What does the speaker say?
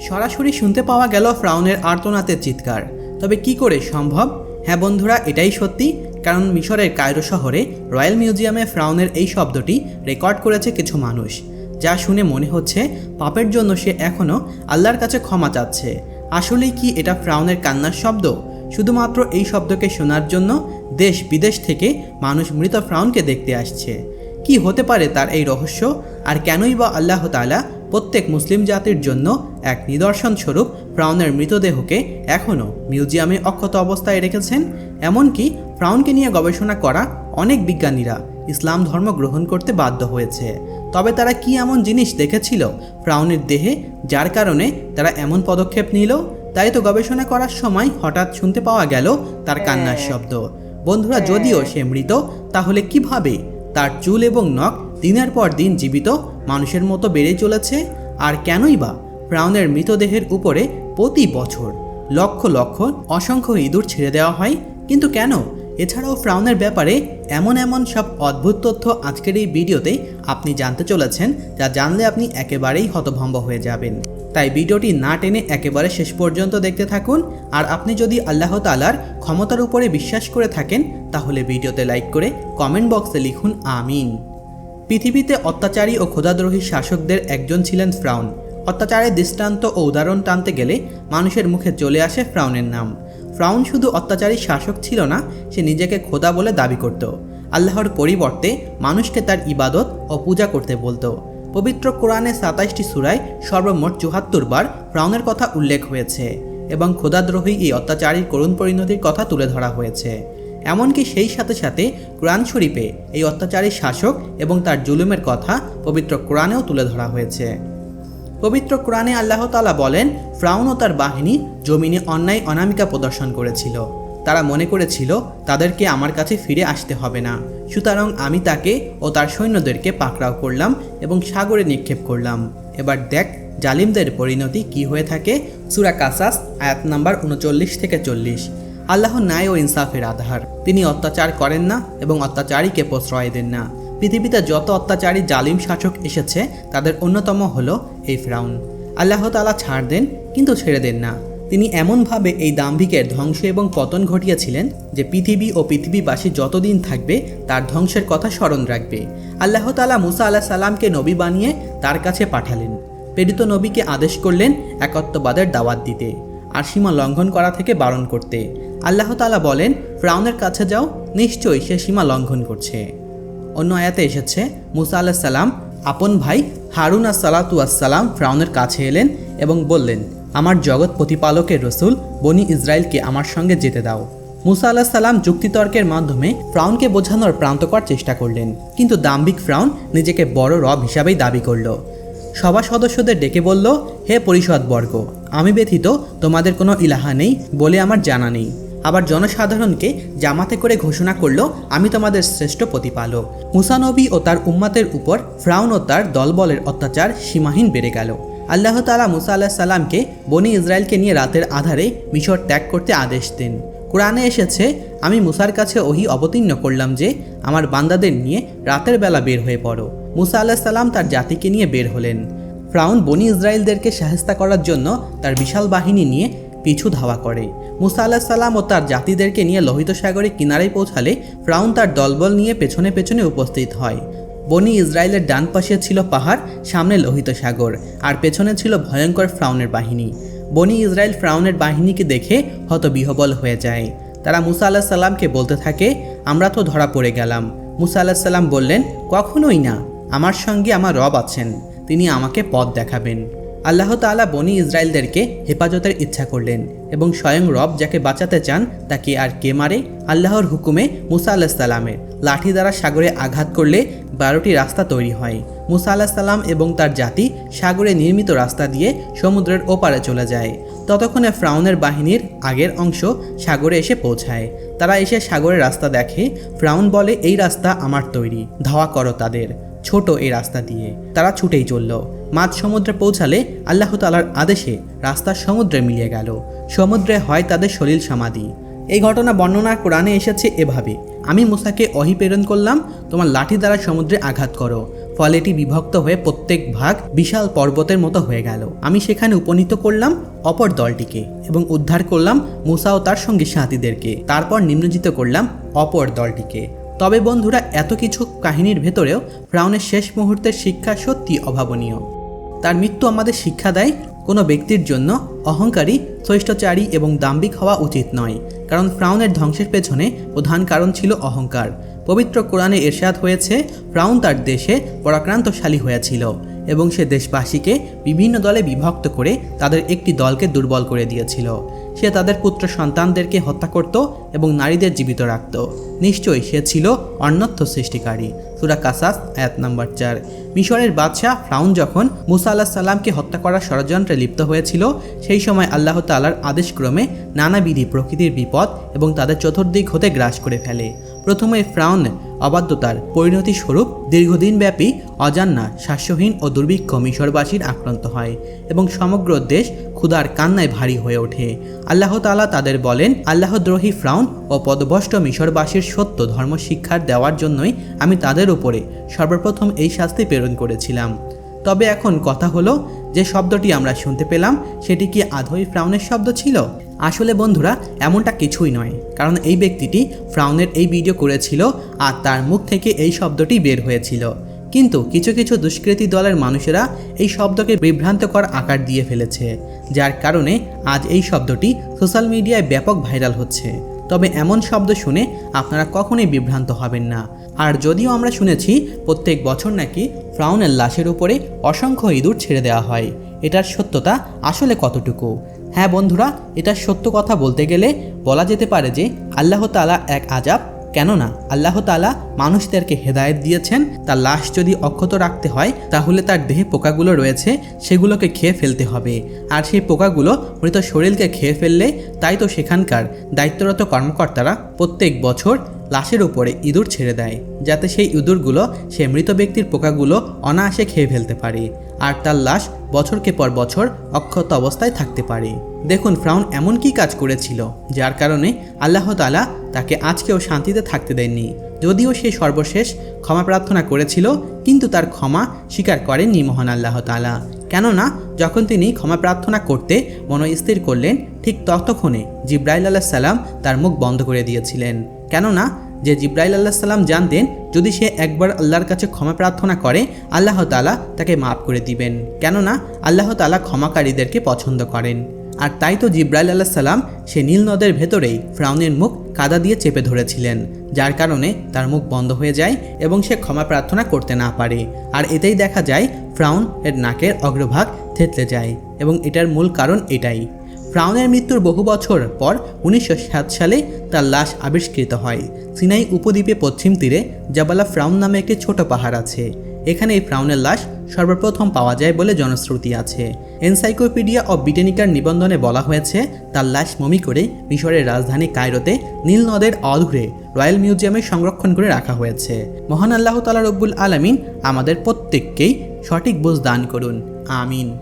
সরাসরি শুনতে পাওয়া গেল ফ্রাউনের আর্তনাতের চিৎকার। তবে কি করে সম্ভব? হ্যাঁ বন্ধুরা, এটাই সত্যি, কারণ মিশরের কায়রো শহরে রয়্যাল মিউজিয়ামে ফ্রাউনের এই শব্দটি রেকর্ড করেছে কিছু মানুষ। যা শুনে মনে হচ্ছে পাপের জন্য সে এখনও আল্লাহর কাছে ক্ষমা চাচ্ছে। আসলেই কি এটা ফ্রাউনের কান্নার শব্দ? শুধুমাত্র এই শব্দকে শোনার জন্য দেশ বিদেশ থেকে মানুষ মৃত ফ্রাউনকে দেখতে আসছে। কি হতে পারে তার এই রহস্য? আর কেনই বা আল্লাহ তাআলা প্রত্যেক মুসলিম জাতির জন্য এক নিদর্শন স্বরূপ ফ্রাউনের মৃতদেহকে এখনও মিউজিয়ামে অক্ষত অবস্থায় রেখেছেন? এমনকি ফ্রাউনকে নিয়ে গবেষণা করা অনেক বিজ্ঞানীরা ইসলাম ধর্ম গ্রহণ করতে বাধ্য হয়েছে। তবে তারা কি এমন জিনিস দেখেছিল ফ্রাউনের দেহে যার কারণে তারা এমন পদক্ষেপ নিল? তাই তো গবেষণা করার সময় হঠাৎ শুনতে পাওয়া গেল তার কান্নার শব্দ। বন্ধুরা যদিও সে মৃত তাহলে কীভাবে তার চুল এবং নখ দিনের পর দিন জীবিত মানুষের মতো বেড়ে চলেছে আর কেনই বা ফ্রাউনের মৃতদেহের উপরে প্রতি বছর লক্ষ লক্ষ অসংখ্য ইঁদুর ছেড়ে দেওয়া হয়। কিন্তু কেন? এছাড়াও ফ্রাউনের ব্যাপারে এমন এমন সব অদ্ভুত তথ্য আজকের এই ভিডিওতে আপনি জানতে চলেছেন, যা জানলে আপনি একেবারেই হতভম্ব হয়ে যাবেন। তাই ভিডিওটি না টেনে একেবারে শেষ পর্যন্ত দেখতে থাকুন। আর আপনি যদি আল্লাহ তালার ক্ষমতার উপরে বিশ্বাস করে থাকেন, তাহলে ভিডিওতে লাইক করে কমেন্ট বক্সে লিখুন আমিন। পৃথিবীতে অত্যাচারী ও ক্ষুধাদ্রোহী শাসকদের একজন ছিলেন ফ্রাউন। অত্যাচারের দৃষ্টান্ত ও উদাহরণ টানতে গেলে মানুষের মুখে চলে আসে ফ্রাউনের নাম। ফ্রাউন শুধু অত্যাচারী শাসক ছিল না, সে নিজেকে খোদা বলে দাবি করত। আল্লাহর পরিবর্তে মানুষকে তার ইবাদত ও পূজা করতে বলতো। পবিত্র কোরআনে সাতাইশটি সুরায় সর্বমোট চুহাত্তর বার ফ্রাউনের কথা উল্লেখ হয়েছে এবং খোদাদ্রোহী এই অত্যাচারীর করুণ পরিণতির কথা তুলে ধরা হয়েছে। এমনকি সেই সাথে সাথে কোরআন শরীফে এই অত্যাচারী শাসক এবং তার জুলুমের কথা পবিত্র কোরআনেও তুলে ধরা হয়েছে। পবিত্র কোরআনে আল্লাহ তালা বলেন, ফ্রাউন ও তার বাহিনী জমিনে অন্যায় অনামিকা প্রদর্শন করেছিল। তারা মনে করেছিল, তাদেরকে আমার কাছে ফিরে আসতে হবে না। সুতরাং আমি তাকে ও তার সৈন্যদেরকে পাকড়াও করলাম এবং সাগরে নিক্ষেপ করলাম। এবার দেখ, জালিমদের পরিণতি কি হয়ে থাকে। সুরা কাসাস, আয়াত নাম্বার উনচল্লিশ থেকে চল্লিশ। আল্লাহ ন্যায় ও ইনসাফের আধার। তিনি অত্যাচার করেন না এবং অত্যাচারীকে প্রশ্রয় দেন না। পৃথিবীতে যত অত্যাচারী জালিম শাসক এসেছে, তাদের অন্যতম হলো এই ফ্রাউন। আল্লাহ তালা ছাড় দেন, কিন্তু ছেড়ে দেন না। তিনি এমনভাবে এই দাম্ভিকের ধ্বংস এবং পতন ঘটিয়েছিলেন যে পৃথিবী ও পৃথিবীবাসী যতদিন থাকবে, তার ধ্বংসের কথা স্মরণ রাখবে। আল্লাহ তালা মুসা আল্লাহ সাল্লামকে নবী বানিয়ে তার কাছে পাঠালেন। প্রেরিত নবীকে আদেশ করলেন একত্ববাদের দাওয়াত দিতে আর সীমা লঙ্ঘন করা থেকে বারণ করতে। আল্লাহ তালা বলেন, ফ্রাউনের কাছে যাও, নিশ্চয়ই সে সীমা লঙ্ঘন করছে। অন্য আয়াতে এসেছে, মুসা আল্লাহ সাল্লাম আপন ভাই হারুন সালাতু আসসালাম ফ্রাউনের কাছে এলেন এবং বললেন আমার জগৎ প্রতিপালকের রসুল বনি ইসরায়েলকে আমার সঙ্গে যেতে দাও। মুসা আল্লাহ সাল্লাম যুক্তিতর্কের মাধ্যমে ফ্রাউনকে বোঝানোর প্রান্তকর চেষ্টা করলেন। কিন্তু দাম্ভিক ফ্রাউন নিজেকে বড় রব হিসাবেই দাবি করল। সভা সদস্যদের ডেকে বলল, হে পরিষদবর্গ, আমি ব্যথিত, তোমাদের কোনো ইলাহা নেই বলে আমার জানা নেই। আবার জনসাধারণকে জামাতে করে ঘোষণা করল, আমি তোমাদের শ্রেষ্ঠ প্রতিপালক। মুসানবী ও তার উম্মাতের উপর ফ্রাউন ও তার দলবলের অত্যাচার সীমাহীন বেড়ে গেল। আল্লাহ তালা মুসা আল্লাহ সাল্লামকে বনি ইসরায়েলকে নিয়ে রাতের আধারে মিশর ত্যাগ করতে আদেশ দেন। কোরআনে এসেছে, আমি মুসার কাছে ওহি অবতীর্ণ করলাম যে, আমার বান্দাদের নিয়ে রাতের বেলা বের হয়ে পড়ো। মুসা আল্লাহ সাল্লাম তার জাতিকে নিয়ে বের হলেন। ফ্রাউন বনি ইসরায়েলদেরকে সাহেস্তা করার জন্য তার বিশাল বাহিনী নিয়ে পিছু ধাওয়া করে। মুসা আল্লাহ সাল্লাম ও তার জাতিদেরকে নিয়ে লোহিত সাগরে কিনারে পৌঁছালে ফ্রাউন তার দলবল নিয়ে পেছনে পেছনে উপস্থিত হয়। বনি ইসরায়েলের ডান পাশে ছিল পাহাড়, সামনে লোহিত সাগর, আর পেছনে ছিল ভয়ঙ্কর ফ্রাউনের বাহিনী। বনি ইসরায়েল ফ্রাউনের বাহিনীকে দেখে হত বিহবল হয়ে যায়। তারা মুসা আল্লাহ সাল্লামকে বলতে থাকে, আমরা তো ধরা পড়ে গেলাম। মুসা আল্লাহ সাল্লাম বললেন, কখনোই না। আমার সঙ্গে আমার রব আছেন। তিনি আমাকে পথ দেখাবেন। আল্লাহ তাআলা বনি ইসরায়েলদেরকে হেফাজতের ইচ্ছা করলেন। এবং স্বয়ং রব যাকে বাঁচাতে চান, তাকে আর কে মারে? আল্লাহর হুকুমে মুসা আল্লাহ সাল্লামের লাঠি দ্বারা সাগরে আঘাত করলে বারোটি রাস্তা তৈরি হয়। মুসা আল্লাহ সাল্লাম এবং তার জাতি সাগরে নির্মিত রাস্তা দিয়ে সমুদ্রের ওপারে চলে যায়। ততক্ষণে ফ্রাউনের বাহিনীর আগের অংশ সাগরে এসে পৌঁছায়। তারা এসে সাগরের রাস্তা দেখে, ফ্রাউন বলে, এই রাস্তা আমার তৈরি, ধাওয়া করো তাদের, ছোট এই রাস্তা দিয়ে। তারা ছুটেই চলল। মাঝ সমুদ্রে পৌঁছালে আল্লাহ তালার আদেশে রাস্তা সমুদ্রে মিলিয়ে গেল। সমুদ্রে হয় তাদের সলিল সমাধি। এই ঘটনা বর্ণনা কোরআনে এসেছে এভাবে, আমি মুসাকে অহি প্রেরণ করলাম, তোমার লাঠি দ্বারা সমুদ্রে আঘাত করো। ফলে এটি বিভক্ত হয়ে প্রত্যেক ভাগ বিশাল পর্বতের মতো হয়ে গেল। আমি সেখানে উপনীত করলাম অপর দলটিকে এবং উদ্ধার করলাম মুসা ও তার সঙ্গী সাথীদেরকে। তারপর নিম্নজিত করলাম অপর দলটিকে। তবে বন্ধুরা, এত কিছু কাহিনীর ভেতরেও ফ্রাউনের শেষ মুহূর্তের শিক্ষা সত্যি অভাবনীয়। তার মৃত্যু আমাদের শিক্ষা দেয় কোনো ব্যক্তির জন্য অহংকারী শ্রেষ্ঠচারী এবং দাম্ভিক হওয়া উচিত নয়, কারণ ফ্রাউনের ধ্বংসের পেছনে প্রধান কারণ ছিল অহংকার। পবিত্র কোরআনে এরশাদ হয়েছে, ফ্রাউন তার দেশে পরাক্রান্তশালী হয়েছিল এবং সে দেশবাসীকে বিভিন্ন দলে বিভক্ত করে তাদের একটি দলকে দুর্বল করে দিয়েছিল। সে তাদের পুত্র সন্তানদেরকে হত্যা করত এবং নারীদের জীবিত রাখত। নিশ্চয়ই সে ছিল অন্যত্র সৃষ্টিকারী। সুরা কাসাস, আয়াত নম্বর চার। মিশরের বাদশাহ ফ্রাউন যখন মুসা আল্লাহ সাল্লামকে হত্যা করার ষড়যন্ত্রে লিপ্ত হয়েছিল, সেই সময় আল্লাহ তাল্লার আদেশক্রমে নানাবিধি প্রকৃতির বিপদ এবং তাদের চতুর্দিক হতে গ্রাস করে ফেলে। প্রথমে ফ্রাউন অবাধ্যতার পরিণতি স্বরূপ দীর্ঘদিনব্যাপী অজান্না শাস্যহীন ও দুর্ভিক্ষ মিশরবাসীর আক্রান্ত হয় এবং সমগ্র দেশ ক্ষুধার কান্নায় ভারী হয়ে ওঠে। আল্লাহ তাআলা তাদের বলেন, আল্লাহদ্রোহী ফ্রাউন ও পদভষ্ট মিশরবাসীর সত্য ধর্ম শিক্ষার দেওয়ার জন্যই আমি তাদের উপরে সর্বপ্রথম এই শাস্তি প্রেরণ করেছিলাম। তবে এখন কথা হলো, যে শব্দটি আমরা শুনতে পেলাম, সেটি কি আধই ফ্রাউনের শব্দ ছিল? আসলে বন্ধুরা, এমনটা কিছুই নয়, কারণ এই ব্যক্তিটি ফ্রাউনের এই ভিডিও করেছিল আর তার মুখ থেকে এই শব্দটি বের হয়েছিল। কিন্তু কিছু কিছু দুষ্কৃতী দলের মানুষেরা এই শব্দকে বিভ্রান্তকর আকার দিয়ে ফেলেছে, যার কারণে আজ এই শব্দটি সোশ্যাল মিডিয়ায় ব্যাপক ভাইরাল হচ্ছে। তবে এমন শব্দ শুনে আপনারা কখনোই বিভ্রান্ত হবেন না। আর যদিও আমরা শুনেছি, প্রত্যেক বছর নাকি ফ্রাউনের লাশের উপরে অসংখ্য ইঁদুর ছেড়ে দেওয়া হয়। এটার সত্যতা আসলে কতটুকু? হ্যাঁ বন্ধুরা এটার সত্য কথা বলতে গেলে বলা যেতে পারে যে আল্লাহ তালা এক আজাব কেননা আল্লাহ তালা মানুষদেরকে হেদায়ত দিয়েছেন, তার লাশ যদি অক্ষত রাখতে হয়, তাহলে তার দেহে পোকাগুলো রয়েছে, সেগুলোকে খেয়ে ফেলতে হবে। আর সেই পোকাগুলো মৃত শরীরকে খেয়ে ফেললে, তাই তো সেখানকার দায়িত্বরত কর্মকর্তারা প্রত্যেক বছর লাশের উপরে ইঁদুর ছেড়ে দেয়, যাতে সেই ইঁদুরগুলো সে মৃত ব্যক্তির পোকাগুলো অনায়াসে খেয়ে ফেলতে পারে আর তার লাশ বছরকে পর বছর অক্ষত অবস্থায় থাকতে পারে। দেখুন, ফ্রাউন এমন কি কাজ করেছিল, যার কারণে আল্লাহ তালা তাকে আজকেও শান্তিতে থাকতে দেননি। যদিও সে সর্বশেষ ক্ষমা প্রার্থনা করেছিল, কিন্তু তার ক্ষমা স্বীকার করেননি মহান আল্লাহ তালা কেননা, যখন তিনি ক্ষমা প্রার্থনা করতে মনস্থির করলেন, ঠিক ততক্ষণে জিব্রাইল আল্লাহ সাল্লাম তার মুখ বন্ধ করে দিয়েছিলেন। কেননা যে জিব্রাইল আল্লাহ সাল্লাম জানতেন, যদি সে একবার আল্লাহর কাছে ক্ষমা প্রার্থনা করে, আল্লাহ তালা তাকে মাফ করে দিবেন। কেননা আল্লাহ তালা ক্ষমাকারীদেরকে পছন্দ করেন। আর তাই তো জিব্রাইল আল্লাহ সাল্লাম সে নীল নদের ভেতরেই ফ্রাউনের মুখ কাদা দিয়ে চেপে ধরেছিলেন, যার কারণে তার মুখ বন্ধ হয়ে যায় এবং সে ক্ষমা প্রার্থনা করতে না পারে। আর এতেই দেখা যায়, ফ্রাউন এর নাকের অগ্রভাগ থেতলে যায় এবং এটার মূল কারণ এটাই। ফ্রাউনের মৃত্যুর বহু বছর পর উনিশশো সাত সালে তার লাশ আবিষ্কৃত হয়। সিনাই উপদ্বীপে পশ্চিম তীরে জাবালা ফ্রাউন নামে একটি ছোট পাহাড় আছে। এখানে এই ফ্রাউনের লাশ সর্বপ্রথম পাওয়া যায় বলে জনশ্রুতি আছে। এনসাইক্লোপিডিয়া অব ব্রিটেনিকার নিবন্ধনে বলা হয়েছে, তার লাশ মমি করে মিশরের রাজধানী কায়রোতে নীল নদের অধুরে রয়্যাল মিউজিয়ামে সংরক্ষণ করে রাখা হয়েছে। মহান আল্লাহ তালা রব্বুল আলমিন আমাদের প্রত্যেককেই সঠিক বোঝ দান করুন। আমিন।